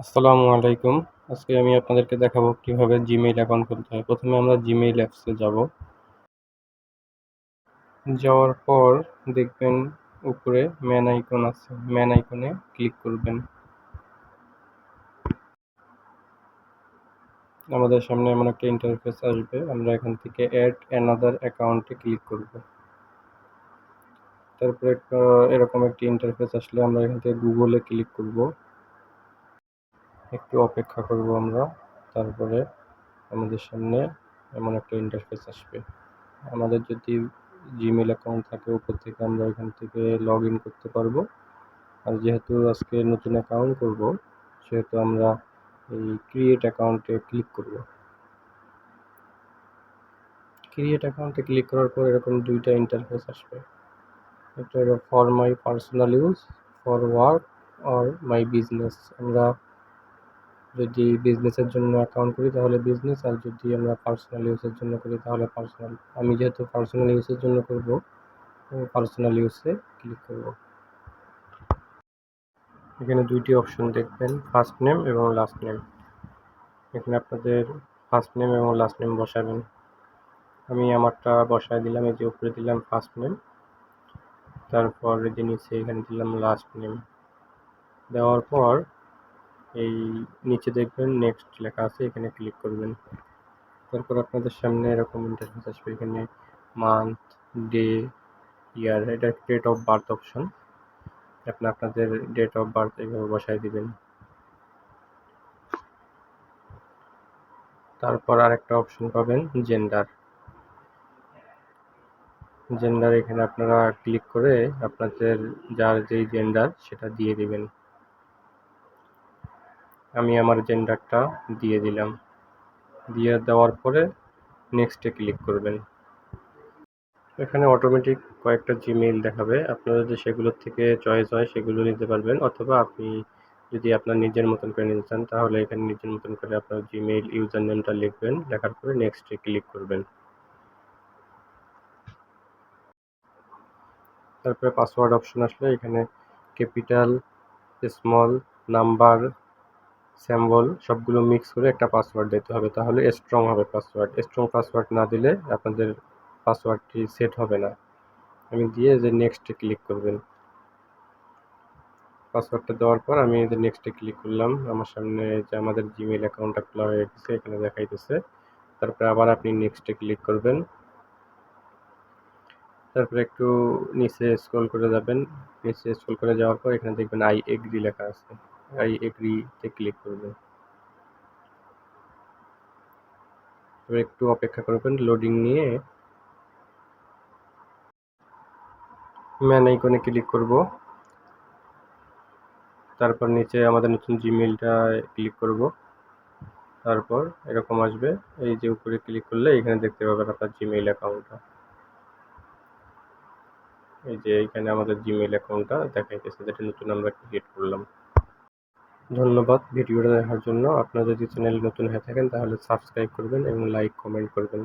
আসসালামু আলাইকুম। আজকে আমি আপনাদেরকে দেখাবো কীভাবে জিমেইল অ্যাকাউন্ট খুলতে হয়। প্রথমে আমরা জিমেইল অ্যাপসে যাব। যাওয়ার পর দেখবেন উপরে ম্যান আইকন আছে। ম্যান আইকনে ক্লিক করবেন। আমাদের সামনে এমন একটা ইন্টারফেস আসবে। আমরা এখান থেকে অ্যাড অ্যানাদার অ্যাকাউন্টে ক্লিক করব। তারপরে এরকম একটি ইন্টারফেস আসলে আমরা এখান থেকে গুগলে ক্লিক করব। একটু অপেক্ষা করব আমরা। তারপরে আমাদের সামনে এমন একটা ইন্টারফেস আসবে। আমাদের যদি জিমেল অ্যাকাউন্ট থাকে, উপর থেকে আমরা এখান থেকে লগ ইন করতে পারব। আর যেহেতু আজকে নতুন অ্যাকাউন্ট করব, সেহেতু আমরা এই ক্রিয়েট অ্যাকাউন্টে ক্লিক করব। ক্রিয়েট অ্যাকাউন্টে ক্লিক করার পর এরকম দুইটা ইন্টারফেস আসবে। একটা হলো for my personal use for work R my business আমরা যদি বিজনেসের জন্য অ্যাকাউন্ট করি তাহলে বিজনেস আর যদি আমরা পার্সোনাল ইউজের জন্য করি তাহলে পার্সোনাল আমি যেহেতু পার্সোনাল ইউজের জন্য করব পার্সোনাল ইউজে ক্লিক করব। এখানে দুইটি অপশন দেখবেন ফার্স্ট নেম এবং লাস্ট নেম এখানে আপনাদের ফার্স্ট নেম এবং লাস্ট নেম বসাবেন। আমি আমারটা বসায় দিলাম, এই যে উপরে দিলাম ফার্স্ট নেম তারপর যে নিচে এখানে দিলাম লাস্ট নেম দেওয়ার পর এই নিচে দেখবেন নেক্সট লেখা আছে, এখানে ক্লিক করবেন। তারপর আপনাদের সামনে এরকম ইন্টারফেস আসবে, এখানে মান্থ ডে ইয়ার এটা ডেট অফ বার্থ অপশন আপনি আপনাদের ডেট অফ বার্থ এইভাবে বসাই দিবেন। তারপর আরেকটা অপশন পাবেন জেন্ডার জেন্ডার এখানে আপনারা ক্লিক করে আপনাদের যার যেই জেন্ডার সেটা দিয়ে দিবেন। আমি আমার জেন্ডারটা দিয়ে দিলাম। দিয়ে দেওয়ার পরে নেক্সটে ক্লিক করবেন। এখানে অটোমেটিক কয়েকটা জিমেইল দেখাবে। আপনারা যদি সেগুলোর থেকে চয়েস হয় সেগুলো নিতে পারবেন। অথবা আপনি যদি আপনার নিজের মতন করে নিতে চান, তাহলে এখানে নিজের মতন করে আপনার জিমেইল ইউজার নেমটা লিখবেন। লেখার পরে নেক্সটে ক্লিক করবেন। তারপরে পাসওয়ার্ড অপশন আসলে এখানে ক্যাপিটাল স্মল নাম্বার স্যাম্বল সবগুলো মিক্স করে একটা পাসওয়ার্ড দিতে হবে। তাহলে স্ট্রং হবে পাসওয়ার্ড স্ট্রং পাসওয়ার্ড না দিলে আপনাদের পাসওয়ার্ডটি সেট হবে না। আমি দিয়ে যে নেক্সটে ক্লিক করবেন। পাসওয়ার্ডটা দেওয়ার পর আমি যে নেক্সটে ক্লিক করলাম, আমার সামনে যে আমাদের জিমেল অ্যাকাউন্টটা খোলা হয়ে গেছে, এখানে দেখাইতেছে। তারপরে আবার আপনি নেক্সটে ক্লিক করবেন। তারপরে একটু নিচে স্ক্রল করে যাবেন। নিচে স্ক্রল করে যাওয়ার পর এখানে দেখবেন আই এগ্রি লেখা আছে। আই এগ্রিতে ক্লিক করবেন। এবার একটু অপেক্ষা করবেন লোডিং নিয়ে। ম্যান আইকনে ক্লিক করব। তারপর নিচে আমাদের নতুন জিমেলটা ক্লিক করব। তারপর এরকম আসবে, এই যে উপরে ক্লিক করলে এখানে দেখতে পাবেন আপনার জিমেইল অ্যাকাউন্টটা এই যে এখানে আমাদের জিমেইল অ্যাকাউন্টটা দেখাইতেছে, যেটা নতুন আমরা ক্রিয়েট করলাম। ধন্যবাদ ভিডিওটা দেখার জন্য। আপনারা যদি চ্যানেল নতুন হয়ে থাকেন, তাহলে সাবস্ক্রাইব করবেন এবং লাইক কমেন্ট করবেন।